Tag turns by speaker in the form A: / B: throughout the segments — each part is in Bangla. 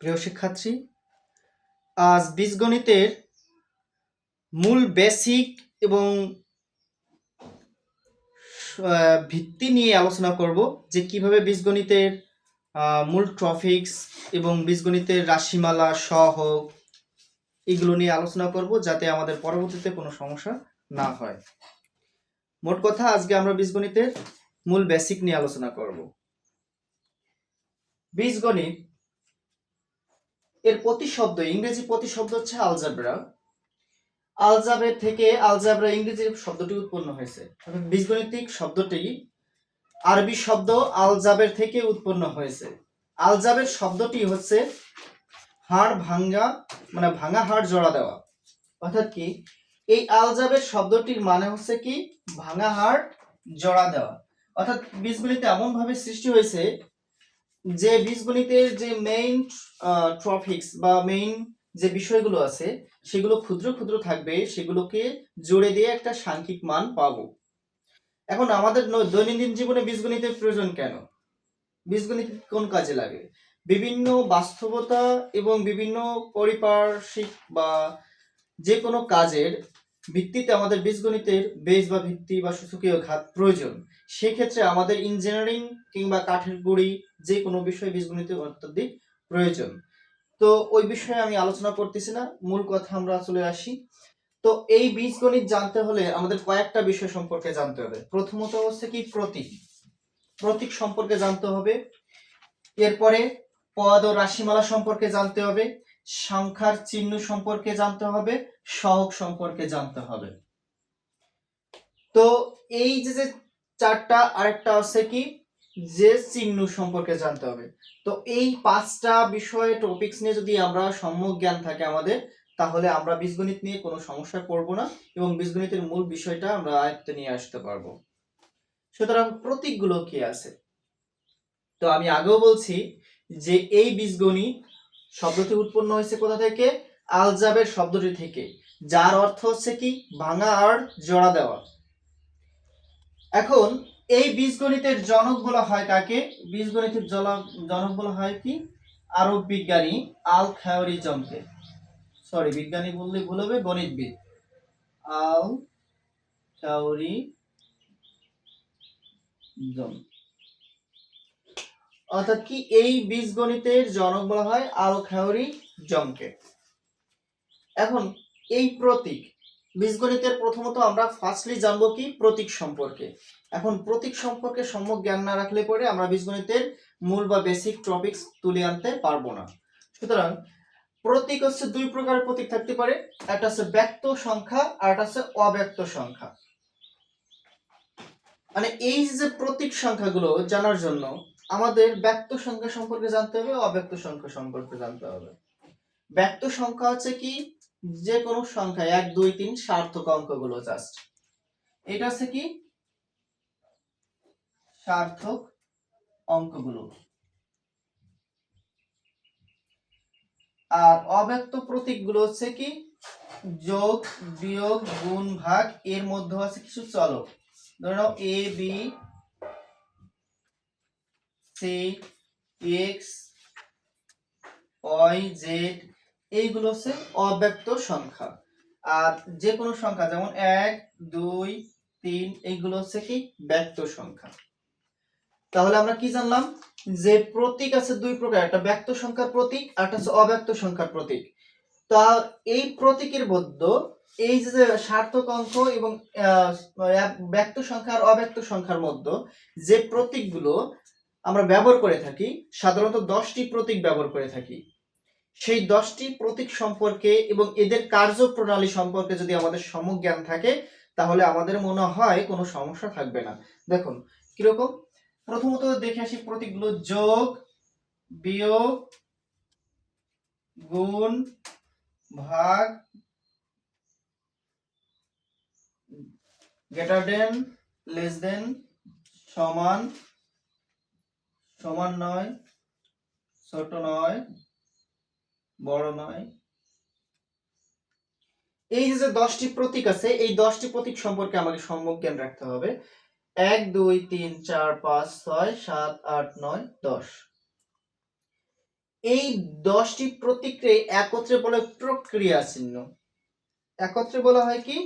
A: প্রিয় শিক্ষার্থী আজ বীজগণিতের মূল বেসিক এবং ভিত্তি নিয়ে আলোচনা করব যে কিভাবে বীজগণিতের মূল ট্রফিক্স এবং বীজগণিতের রাশিমালা সহ এগুলো নিয়ে আলোচনা করব যাতে আমাদের পরবর্তীতে কোনো সমস্যা না হয় মোট কথা আজকে আমরা বীজগণিতের মূল বেসিক নিয়ে আলোচনা করব বীজগণিত এর প্রতিশব্দ ইংরেজি প্রতিশব্দ হচ্ছে আলজাবরা আলজাবের থেকে আলজাবরা ইংরেজি শব্দটি উৎপন্ন হয়েছে বীজগণিতিক শব্দটি আরবি শব্দ আলজাবের থেকে উৎপন্ন হয়েছে আলজাবের শব্দটি হচ্ছে হাড় ভাঙ্গা মানে ভাঙা হাড় জোড়া দেওয়া অর্থাৎ কি এই আলজাবের শব্দটির মানে হচ্ছে কি ভাঙা হাড় জোড়া দেওয়া অর্থাৎ বীজগুলিতে এমনভাবে সৃষ্টি হয়েছে যে বীজগণিতের যে মেইন ট্রফিক্স বা মেইন যে বিষয়গুলো আছে সেগুলো ক্ষুদ্র ক্ষুদ্র থাকবে সেগুলোকে জোড়ে দিয়ে একটা সাংখ্যিক মান পাবো এখন আমাদের দৈনন্দিন জীবনে বীজগণিতের প্রয়োজন কেন বীজগণিত কোন কাজে লাগে বিভিন্ন বাস্তবতা এবং বিভিন্ন পরিপার্শ্বিক বা যে কোনো কাজের ভিত্তিতে আমাদের বীজগণিতের বেজ বা ভিত্তি বা সূচকীয় ঘাত প্রয়োজন সেক্ষেত্রে আমাদের ইঞ্জিনিয়ারিং কিংবা কাঠের গুড়ি যে কোনো বিষয় বীজগণিতের অত্যধিক প্রয়োজন তো ওই বিষয়ে আমি আলোচনা করতেছি না মূল কথা আমরা চলে আসি তো এই বীজগণিত জানতে হলে আমাদের কয়েকটা বিষয় সম্পর্কে জানতে হবে প্রথমত হচ্ছে কি প্রতীক প্রতীক সম্পর্কে জানতে হবে এরপরে পদ ও রাশিমালা সম্পর্কে জানতে হবে সংখ্যার চিহ্ন সম্পর্কে জানতে হবে সহক সম্পর্কে জানতে হবে তো এই যে যে চারটা আরেকটা আছে কি যে চিহ্ন সম্পর্কে জানতে হবে তো এই পাঁচটা বিষয়ে টপিকস নিয়ে যদি আমরা সম্যক জ্ঞান থাকে আমাদের তাহলে আমরা বীজগণিত নিয়ে কোনো সমস্যায় পড়ব না এবং বীজগণিতের মূল বিষয়টা আমরা আয়ত্তে নিয়ে আসতে পারবো সুতরাং প্রতীকগুলো কি আছে তো আমি আগেও বলছি যে এই বীজগণিত শব্দটি উৎপন্ন হয়েছে কোথা থেকে আলজাবের শব্দটি থেকে যার অর্থ হচ্ছে কি ভাঙা আর জোড়া দেওয়া এখন এই বীজগণিতের জনক বলা হয় কাকে বীজগণিতের জনক বলা হয় কি আরব বিজ্ঞানী আল খায়রিজমকে সরি বিজ্ঞানী বললে ভুল হবে গণিতবিদ আল খায়রিজম অর্থাৎ কি এই বীজগণিতের জনক বলা হয় আলোখ্যাওরি জমকে এখন এই প্রতীক বীজগণিতের প্রথমত আমরা ফার্স্টলি জানবো কি প্রতীক সম্পর্কে এখন প্রতীক সম্পর্কে সম্যক জ্ঞান না রাখলে পরে আমরা বীজগণিতের মূল বা বেসিক টপিকস তুলে আনতে পারবো না সুতরাং প্রতীক হচ্ছে দুই প্রকারের প্রতীক থাকতে পারে একটা হচ্ছে ব্যক্ত সংখ্যা আর একটা হচ্ছে অব্যক্ত সংখ্যা মানে এই যে প্রতীক সংখ্যাগুলো জানার জন্য আমাদের ব্যক্ত সংখ্যা সম্পর্কে জানতে হবে অব্যক্ত সংখ্যা সম্পর্কে জানতে হবে ব্যক্ত সংখ্যা হচ্ছে কি যে কোনো সংখ্যা এক দুই তিন সার্থক অঙ্কগুলো জাস্ট এটা হচ্ছে কি সার্থক অঙ্কগুলো আর অব্যক্ত প্রতীকগুলো হচ্ছে কি যোগ বিয়োগ গুণ ভাগ এর মধ্যে আছে কিছু চলক ধরো A B X Y Z এইগুলো হচ্ছে অব্যক্ত সংখ্যা আর যে কোনো সংখ্যা যেমন এক দুই তিন এইগুলো হচ্ছে কি ব্যক্ত সংখ্যা তাহলে আমরা কি জানলাম যে প্রতীক আছে দুই প্রকার একটা ব্যক্ত সংখ্যার প্রতীক আর একটা হচ্ছে অব্যক্ত সংখ্যার প্রতীক তা এই প্রতীকের মধ্যে এই যে সার্থক অঙ্ক এবং ব্যক্ত সংখ্যা আর অব্যক্ত সংখ্যার মধ্যে যে প্রতীকগুলো আমরা ব্যবহার করে থাকি সাধারণত দশটি প্রতীক ব্যবহার করে থাকি সেই দশটি প্রতীক সম্পর্কে এবং এদের কার্যপ্রণালী সম্পর্কে যদি আমাদের সমজ্ঞান থাকে তাহলে আমাদের মনে হয় কোনো সমস্যা থাকবে না দেখুন কিরকম প্রথমত দেখে আসি প্রতীকগুলো যোগ বিয়োগ গুণ ভাগ গ্রেটার দেন লেস দেন সমান সমান নয় ছোট নয় বড় নয় এই যে দশটি প্রতীক আছে এই দশটি প্রতীক সম্পর্কে আমাকে সম্যক জ্ঞান রাখতে হবে এক দুই তিন চার পাঁচ ছয় সাত আট নয় দশ এই দশটি প্রতীকে একত্রে বলে প্রক্রিয়া চিহ্ন একত্রে বলা হয় কি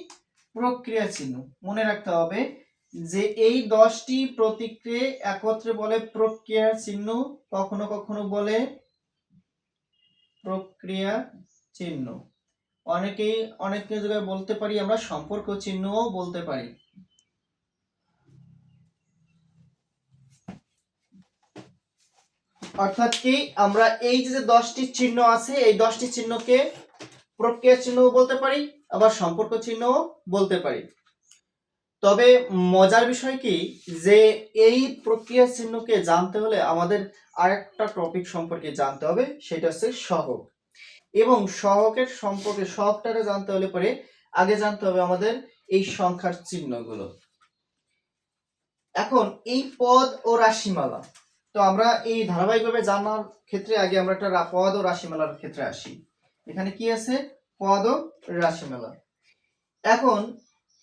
A: প্রক্রিয়া চিহ্ন মনে রাখতে হবে যে এই দশটি প্রতীককে একত্রে বলে প্রক্রিয়া চিহ্ন কখনো কখনো বলে প্রক্রিয়া চিহ্ন অনেকেই অনেক জায়গায় বলতে পারি আমরা সম্পর্ক চিহ্নও বলতে পারি অর্থাৎ কি আমরা এই যে দশটি চিহ্ন আছে এই দশটি চিহ্নকে প্রক্রিয়া চিহ্ন বলতে পারি আবার সম্পর্ক চিহ্নও বলতে পারি তবে মজার বিষয় কি যে এই প্রক্রিয়া চিহ্নকে জানতে হলে আমাদের আরেকটা টপিক সম্পর্কে জানতে হবে সেটা হচ্ছে সহগ এবং সহকের সম্পর্কে সবটারে জানতে হলে পরে আগে জানতে হবে আমাদের এই সংখ্যার চিহ্নগুলো এখন এই পদ ও রাশিমালা তো আমরা এই ধারাবাহিকভাবে জানার ক্ষেত্রে আগে আমরা একটা পদ ও রাশিমালার ক্ষেত্রে আসি এখানে কি আছে পদ ও রাশিমালা এখন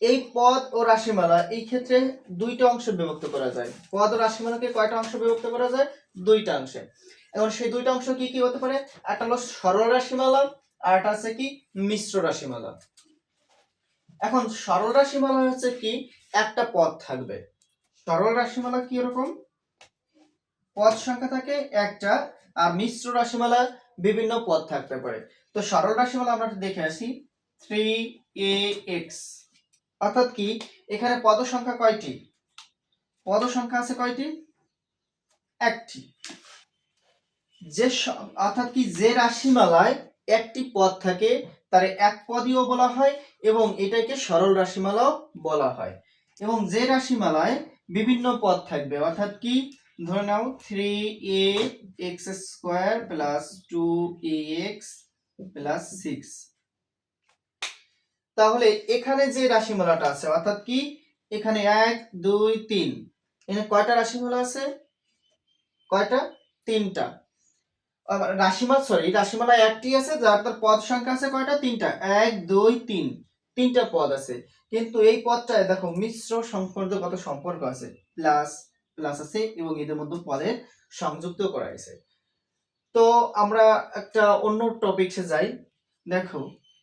A: এই পদ ও রাশিমালা এই ক্ষেত্রে দুইটা অংশে বিভক্ত করা যায় পদ ও রাশিমালাকে কয়টা অংশে বিভক্ত করা যায় দুইটা অংশে এখন সেই দুইটা অংশ কি কি হতে পারে একটা হলো সরল রাশিমালা আর একটা আছে কি মিশ্র রাশিমালা এখন সরল রাশিমালা হচ্ছে কি একটা পদ থাকবে সরল রাশিমালা কি এরকম পদ সংখ্যা থাকে একটা আর মিশ্র রাশিমালা বিভিন্ন পদ থাকতে পারে তো সরল রাশিমালা আমরা দেখে আসি থ্রি এ এক্স অর্থাৎ কি এখানে পদ সংখ্যা কয়টি পদ সংখ্যা আছে কয়টি একটি যে অর্থাৎ কি যে রাশিমালায় একটি পদ থাকে তার এক পদীয় বলা হয় এবং এটাকে সরল রাশিমালাও বলা হয় এবং যে রাশিমালায় বিভিন্ন পদ থাকবে অর্থাৎ কি ধরে নাও three A X square plus two A X plus six তাহলে এখানে যে রাশিমালাটা আছে অর্থাৎ কি এখানে এক দুই তিন এখানে কয়টা রাশিমালা আছে কয়টা তিনটা রাশিমালা সরি রাশিমালা একটি আছে যার তার পদ সংখ্যা আছে কয়টা তিনটা এক দুই তিন তিনটা পদ আছে কিন্তু এই পদটায় দেখো মিশ্র সম্পর্কগত সম্পর্ক আছে প্লাস প্লাস আছে এবং এদের মধ্যে পদের সংযুক্ত করা হয়েছে তো আমরা একটা অন্য টপিক্সে যাই দেখো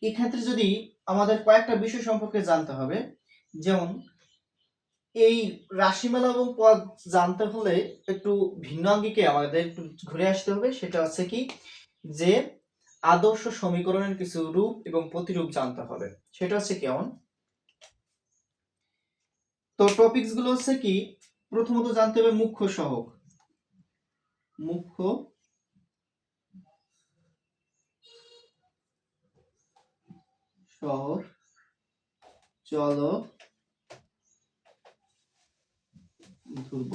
A: এক্ষেত্রে যদি আমাদের কয়েকটা বিষয় সম্পর্কে জানতে হবে যেমন এই রাশিমালা এবং পদ জানতে হলে একটু ভিন্ন আঙ্গিকে আমাদের একটু ঘুরে আসতে হবে সেটা হচ্ছে কি যে আদর্শ সমীকরণের কিছু রূপ এবং প্রতিরূপ জানতে হবে সেটা হচ্ছে কেমন তো টপিকস গুলো হচ্ছে কি প্রথমত জানতে হবে মুখ্য সহক মুখ্য শহর চলো ধ্রুব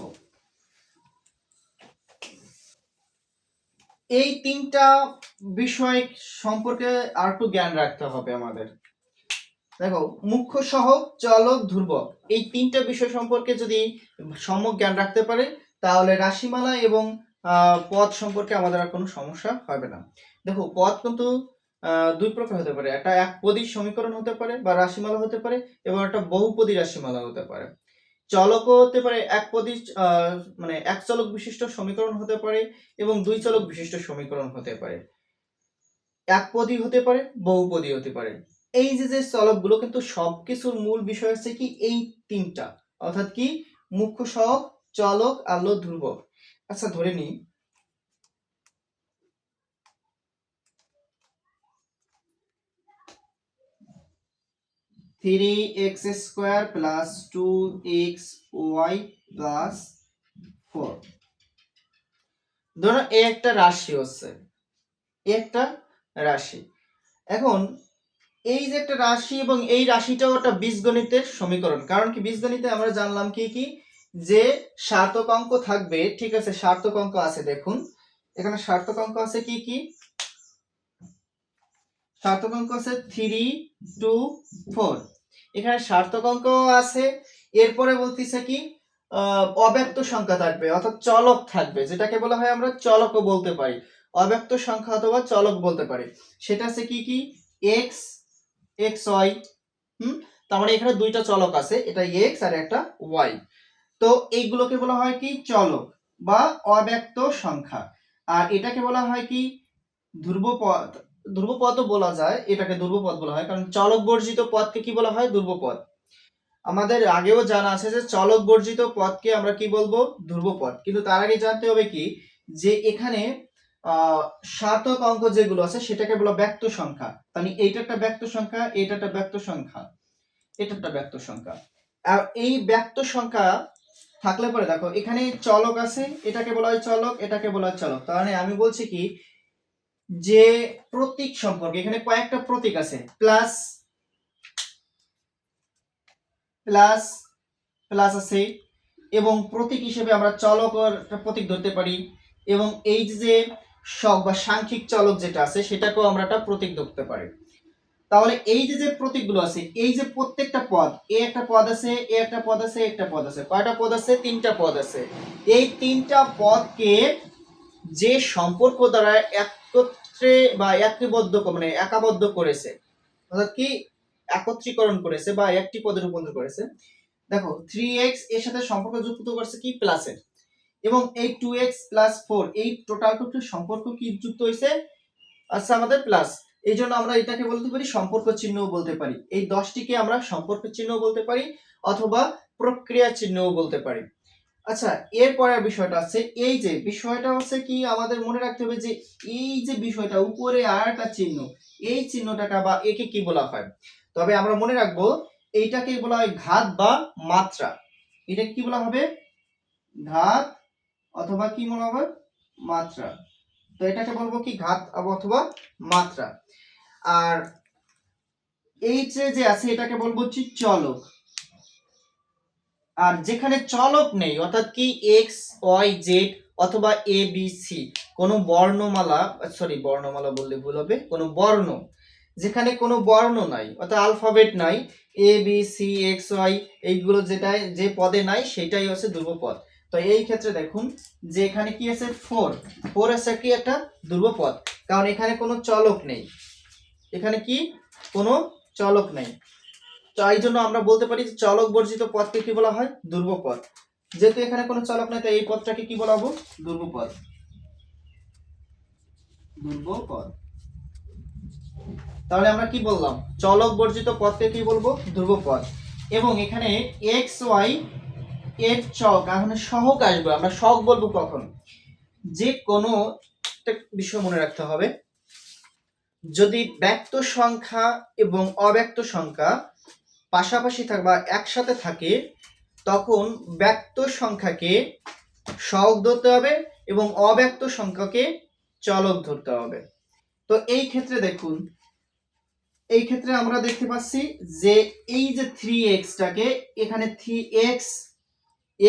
A: এই তিনটা বিষয় সম্পর্কে আর একটু জ্ঞান রাখতে হবে আমাদের দেখো মুখ্য সহ চলক ধ্রুবক এই তিনটা বিষয় সম্পর্কে যদি সম্যক জ্ঞান রাখতে পারে তাহলে রাশিমালা এবং পথ সম্পর্কে আমাদের আর কোনো সমস্যা হবে না দেখো পদ কিন্তু দুই প্রকার হতে পারে একটা একপদী সমীকরণ হতে পারে বা রাশিমালা হতে পারে এবং একটা বহুপদী রাশিমালা হতে পারে চলক হতে পারে একপদী মানে এক চলক বিশিষ্ট সমীকরণ হতে পারে এবং দুই চলক বিশিষ্ট সমীকরণ হতে পারে একপদী হতে পারে বহুপদী হতে পারে এই যে যে চলকগুলো কিন্তু সব কিছুর মূল বিষয় হচ্ছে কি এই তিনটা অর্থাৎ কি মুখ্য সহক চলক আলো ধ্রুবক আচ্ছা ধরে নিই three X square plus two X Y plus four ধরো এ একটা রাশি হচ্ছে একটা রাশি এখন এই যে একটা রাশি এবং এই রাশিটাও একটা বীজগণিতের সমীকরণ কারণ কি বীজগণিতে আমরা জানলাম কি কি যে সার্থক অঙ্ক থাকবে ঠিক আছে সার্থক অঙ্ক আছে দেখুন এখানে সার্থক অঙ্ক আছে কি কি সার্থক অঙ্ক আছে থ্রি টু ফোর এখানে সার্থক অঙ্ক আছে এরপরে বলতেছে কি অব্যক্ত সংখ্যা থাকবে অর্থাৎ চলক থাকবে যেটাকে বলা হয় আমরা চলকও বলতে পারি অব্যক্ত সংখ্যা অথবা চলক বলতে পারি সেটা আছে কি কি এক্স এক্স ওয়াই হুম তার মানে এখানে দুইটা চলক আছে এটা এক্স আর একটা ওয়াই তো এইগুলোকে বলা হয় কি চলক বা অব্যক্ত সংখ্যা আর এটাকে বলা হয় কি ধ্রুব ধ্রুবপদও বলা যায় এটাকে ধ্রুবপদ বলা হয় কারণ চলক বর্জিত পদকে কি বলা হয় ধ্রুবপদ আমাদের আগেও জানা আছে যে চলক বর্জিত পথকে আমরা কি বলবো ধ্রুবপদ কিন্তু তার আগে জানতে হবে কি যে এখানে সাতক অঙ্ক যেগুলো আছে সেটাকে বলা ব্যক্ত সংখ্যা তাহলে এইটা একটা ব্যক্ত সংখ্যা এটা একটা ব্যক্ত সংখ্যা এটা একটা ব্যক্ত সংখ্যা আর এই ব্যক্ত সংখ্যা থাকলে পরে দেখো এখানে চলক আছে এটাকে বলা হয় চলক এটাকে বলা হয় চলক তার মানে আমি বলছি কি যে প্রতীক সম্পর্কে এখানে কয়েকটা প্রতীক আছে প্লাস প্লাস প্লাস আছে এবং প্রতীক হিসেবে আমরা চলক প্রতীক ধরতে পারি এবং এই যে শখ বা সাংখ্যিক চলক যেটা আছে সেটাকেও আমরা একটা প্রতীক ধরতে পারি তাহলে এই যে যে প্রতীকগুলো আছে এই যে প্রত্যেকটা পদ এ একটা পদ আছে এ একটা পদ আছে একটা পদ আছে কয়টা পদ আছে তিনটা পদ আছে এই তিনটা পদকে যে সম্পর্ক দ্বারা এক একত্রে বা একত্রিবদ্ধ মানে একাবদ্ধ করেছে অর্থাৎ কি একত্রীকরণ করেছে বা একটি পদে রূপান্তর করেছে দেখো থ্রি এক্স এর সাথে সম্পর্ক যুক্ত করছে কি প্লাসের এবং এই টু এক্স প্লাস ফোর এই টোটাল টু সম্পর্ক কি যুক্ত হয়েছে আচ্ছা আমাদের প্লাস এই জন্য আমরা এটাকে বলতে পারি সম্পর্ক চিহ্ন বলতে পারি এই দশটিকে আমরা সম্পর্ক চিহ্ন বলতে পারি অথবা প্রক্রিয়া চিহ্নও বলতে পারি আচ্ছা এরপরের বিষয়টা আছে এই যে বিষয়টা হচ্ছে কি আমাদের মনে রাখতে হবে যে এই যে বিষয়টা উপরে আর একটা চিহ্ন এই চিহ্নটাকে বা একে কি বলা হয় তবে আমরা মনে রাখবো এইটাকে বলা হয় ঘাত বা মাত্রা এটা কি বলা হবে ঘাত অথবা কি বলা হবে মাত্রা তো এটাকে বলবো কি ঘাত অথবা মাত্রা আর এই যে আছে এটাকে বলবো হচ্ছে চলক আর যেখানে চলক নেই অর্থাৎ কি এক্স ওয়াই জেড অথবা এ বি সি কোনো বর্ণমালা সরি বর্ণমালা বললে ভুল হবে কোনো বর্ণ যেখানে কোনো বর্ণ নাই অর্থাৎ আলফাবেট নাই A B C X Y এইগুলো যেটাই যে পদে নাই সেটাই হচ্ছে ধ্রুবপদ তো এই ক্ষেত্রে দেখুন যে এখানে কি আছে ফোর ফোর আছে কি একটা ধ্রুবপদ কারণ এখানে কোনো চলক নেই এখানে কি কোনো চলক নেই এই জন্য আমরা বলতে পারি যে চলক বর্জিত পথকে কি বলা হয় দুর্বপথ যেহেতু এখানে কোনো চলক নাই তাই এই পথটাকে কি বলা হবো দুর্বপথ দুর্বপথ তাহলে আমরা কি বললাম চলক বর্জিত পথকে কি বলবো ধ্রুবপথ এবং এখানে এক্স ওয়াই এর চক এখানে সহক আসবে আমরা শখ বলবো কখন যে কোনো একটা বিষয় মনে রাখতে হবে যদি ব্যক্ত সংখ্যা এবং অব্যক্ত সংখ্যা পাশাপাশি থাকে বা একসাথে থাকে তখন ব্যক্ত সংখ্যাকে সহক ধরতে হবে এবং অব্যক্ত সংখ্যাকে চলক ধরতে হবে তো এই ক্ষেত্রে দেখুন এই ক্ষেত্রে আমরা দেখতে পাচ্ছি যে এই যে থ্রি এক্সটাকে এখানে থ্রি এক্স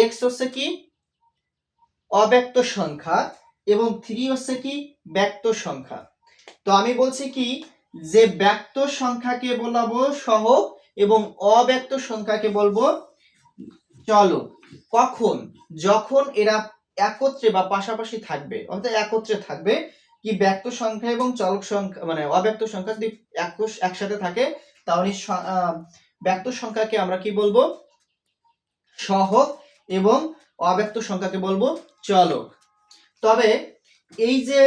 A: এক্স হচ্ছে কি অব্যক্ত সংখ্যা এবং থ্রি হচ্ছে কি ব্যক্ত সংখ্যা তো আমি বলছি কি যে ব্যক্ত সংখ্যাকে বলাবো সহক এবং অব্যক্ত সংখ্যাকে বলবো চলো কখন যখন এরা একত্রে বা পাশাপাশি থাকবে অর্থাৎ একত্রে থাকবে কি ব্যক্ত সংখ্যা এবং চলক সংখ্যা মানে অব্যক্ত সংখ্যা যদি একসাথে থাকে তাহলে ব্যক্ত সংখ্যাকে আমরা কি বলবো সহক এবং অব্যক্ত সংখ্যাকে বলবো চলক তবে এই যে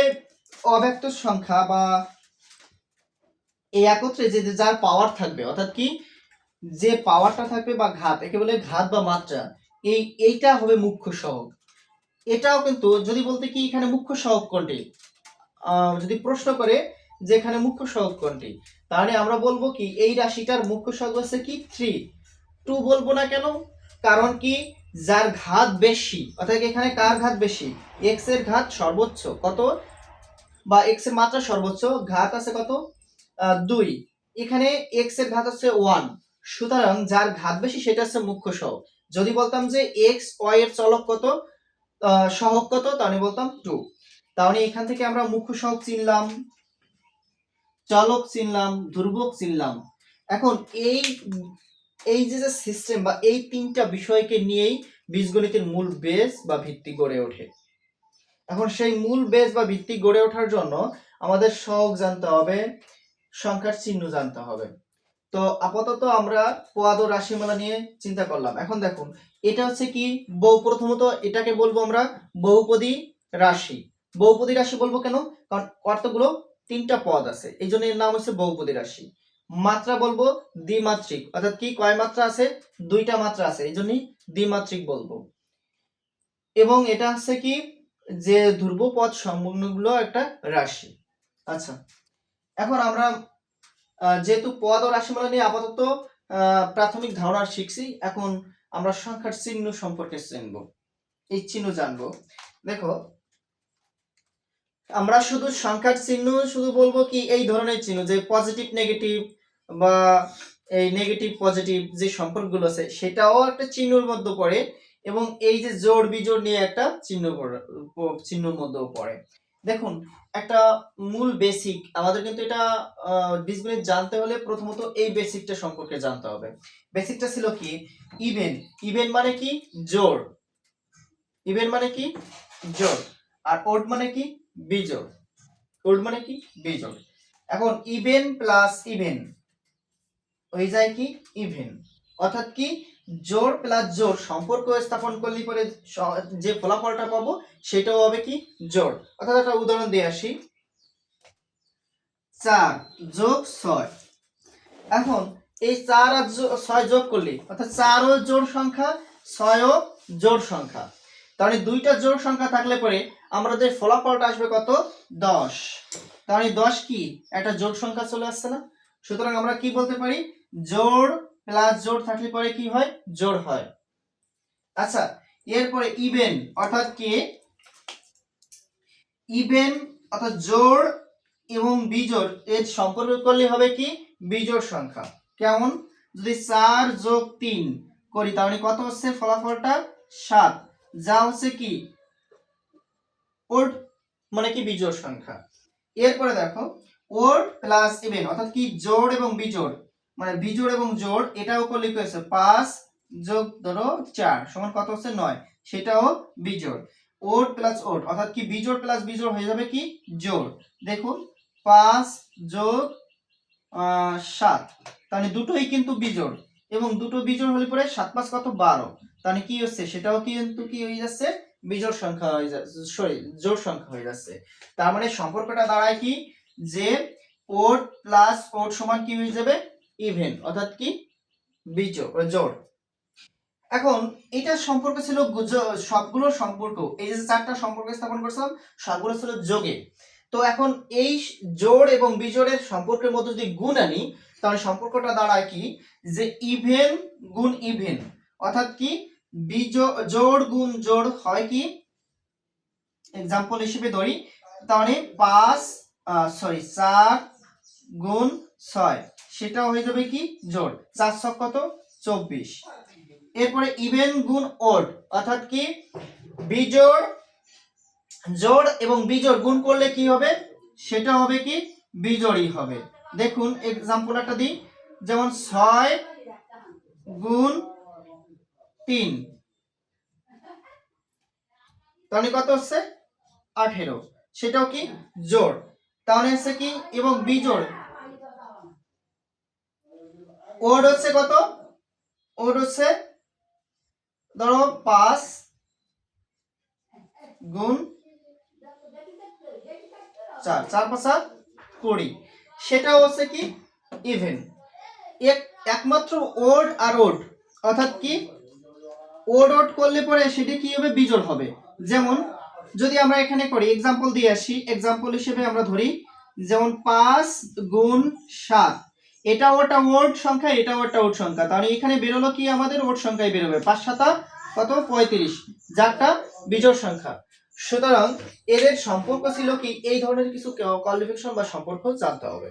A: অব্যক্ত সংখ্যা বা এই একত্রে যে যার পাওয়ার থাকবে অর্থাৎ কি যে পাওয়ারটা থাকবে বা ঘাত একে বলে ঘাত বা মাত্রা এই এইটা হবে মুখ্য সহগ এটাও কিন্তু যদি বলতে কি এখানে মুখ্য সহগ কোনটি যদি প্রশ্ন করে যে এখানে মুখ্য সহগ কোনটি তাহলে আমরা বলবো কি এই রাশিটার মুখ্য সহগ হচ্ছে কি থ্রি টু বলবো না কেন কারণ কি যার ঘাত বেশি অর্থাৎ এখানে কার ঘাত বেশি এক্স এর ঘাত সর্বোচ্চ কত বা এক্স এর মাত্রা সর্বোচ্চ ঘাত আছে কত দুই এখানে এক্স এর ঘাত হচ্ছে ওয়ান সুতরাং যার ঘাত বেশি সেটা হচ্ছে মুখ্য সহ যদি বলতাম যে এক্স ওয়াই এর চলক কত সহক কত তাহলে বলতাম টু তাহলে এখান থেকে আমরা মুখ্য সহগ চিনলাম চলক চিনলাম ধ্রুবক চিনলাম এখন এই এই যে যে সিস্টেম বা এই তিনটা বিষয়কে নিয়েই বীজগণিতের মূল বেস বা ভিত্তি গড়ে ওঠে এখন সেই মূল বেস বা ভিত্তি গড়ে ওঠার জন্য আমাদের সহক জানতে হবে সংখ্যার চিহ্ন জানতে হবে তো আপাতত আমরা রাশি রাশিমালা নিয়ে চিন্তা করলাম এখন দেখুন এটা হচ্ছে কি বহু প্রথমত এটাকে বলবো আমরা বহুপদী রাশি বহুপদী রাশি বলবো কেন কারণ কতগুলো তিনটা পদ আছে এই জন্য এর নাম হচ্ছে বহুপদী রাশি মাত্রা বলবো দ্বিমাত্রিক অর্থাৎ কি কয় মাত্রা আছে দুইটা মাত্রা আছে এই জন্যই দ্বিমাত্রিক বলবো এবং এটা হচ্ছে কি যে ধ্রুব পদ সম্পূর্ণগুলো একটা রাশি আচ্ছা এখন আমরা যেহেতু পদ ও রাশিমালা নিয়ে আপাতত প্রাথমিক ধারণা শিখছি এখন আমরা সংখ্যার চিহ্ন সম্পর্কে চিনব এই চিহ্ন জানব দেখো আমরা শুধু সংখ্যার চিহ্ন শুধু বলবো কি এই ধরনের চিহ্ন যে পজিটিভ নেগেটিভ বা এই নেগেটিভ পজিটিভ যে সম্পর্কগুলো আছে সেটাও একটা চিহ্নর মধ্যে পড়ে এবং এই যে জোড় বিজোড় নিয়ে একটা চিহ্ন চিহ্নর মধ্যেও পড়ে দেখুন একটা মূল বেসিক আমাদের কিন্তু এটা বীজগণিত জানতে হলে প্রথমত এই বেসিকটা সম্পর্কে জানতে হবে বেসিকটা ছিল কি ইভেন ইভেন মানে কি জোর ইভেন মানে কি জোর আর ওড মানে কি বিজোর ওড মানে কি বিজোর এখন ইভেন প্লাস ইভেন হয়ে যায় কি ইভেন অর্থাৎ কি জোর প্লাস জোর সম্পর্ক স্থাপন করলে পরে যে ফলাফলটা পাবো সেটাও হবে কি জোর অর্থাৎ একটা উদাহরণ দিয়ে আসি চার যোগ ছয় এখন এই চার আর ছয় যোগ করলে অর্থাৎ চারও জোর সংখ্যা ছয়ও জোর সংখ্যা তাহলে মানে দুইটা জোর সংখ্যা থাকলে পরে আমাদের ফলাফলটা আসবে কত দশ তাহলে মানে দশ কি একটা জোর সংখ্যা চলে আসছে না সুতরাং আমরা কি বলতে পারি জোর প্লাস জোর থাকলে পরে কি হয় জোর হয় আচ্ছা এরপরে ইভেন অর্থাৎ কে ইভেন অর্থাৎ জোর এবং বিজোড় এর সম্পর্ক করলে হবে কি বিজোড় সংখ্যা কেমন যদি চার যোগ তিন করি তাহলে কত হচ্ছে ফলাফলটা সাত যা হচ্ছে কি ওর মানে কি বিজোড় সংখ্যা এরপরে দেখো ওর প্লাস ইভেন অর্থাৎ কি জোর এবং বিজোড় মানে বিজোড় এবং জোড় এটাও করলে কি হয়েছে পাঁচ যোগ ধরো চার সমান কত হচ্ছে নয় সেটাও বিজোড় ওট প্লাস ওট অর্থাৎ কি বিজোড় প্লাস বিজোড় হয়ে যাবে কি জোড় দেখুন পাঁচ যোগ সাত তাহলে দুটোই কিন্তু বিজোড় এবং দুটো বিজোড় হলে পরে সাত পাঁচ কত বারো তাহলে কি হচ্ছে সেটাও কিন্তু কি হয়ে যাচ্ছে বিজোড় সংখ্যা হয়ে যাচ্ছে সরি জোড় সংখ্যা হয়ে যাচ্ছে তার মানে সম্পর্কটা দাঁড়ায় কি যে ওট প্লাস ওট সমান কি হয়ে যাবে ইভেন অর্থাৎ কি বিজোড় মানে জোড় এখন এটা সম্পর্ক ছিল সবগুলো সম্পর্ক এই যে চারটা সম্পর্ক স্থাপন করছিলাম সবগুলো ছিল যোগে তো এখন এই জোড় এবং বিজোড়ের সম্পর্কের মধ্যে যদি গুণ আনি তাহলে সম্পর্কটা দাঁড়ায় কি যে ইভেন গুণ ইভেন অর্থাৎ কি জোড় গুণ জোড় হয় কি এক্সাম্পল হিসেবে ধরি তাহলে পাঁচ সরি চার গুণ ছয় সেটা হয়ে যাবে কি জোর চার ছক কত চব্বিশ এরপরে ইভেন গুণ ওড অর্থাৎ কি বিজোড় জোড় এবং বিজোড় গুণ করলে কি হবে সেটা হবে কি বিজোড়ই হবে দেখুন এক্সাম্পল একটা দিই যেমন ছয় গুণ তিন তাহলে কত হচ্ছে আঠেরো সেটাও কি জোড় তাহলে হচ্ছে কি এবং বিজোড় ওড হচ্ছে কত ওড হচ্ছে ধরো পাঁচ গুণ চার চার পাঁচা কুড়ি সেটা হচ্ছে কি ইভেন একমাত্র ওড আর ওড অর্থাৎ কি ওড ওড করলে পরে সেটি কি হবে বিজোড় হবে যেমন যদি আমরা এখানে করি এক্সাম্পল দিয়ে আসি এক্সাম্পল হিসেবে আমরা ধরি যেমন পাঁচ গুণ সাত এটা ওটা ওট সংখ্যা এটা ওটা ওট সংখ্যা তাহলে মানে এখানে বেরোলো কি আমাদের ওট সংখ্যায় বেরোবে পাঁচ সাতা কত পঁয়ত্রিশ যারটা বিজোড় সংখ্যা সুতরাং এদের সম্পর্ক ছিল কি এই ধরনের কিছু কোয়ালিফিকেশন বা সম্পর্ক জানতে হবে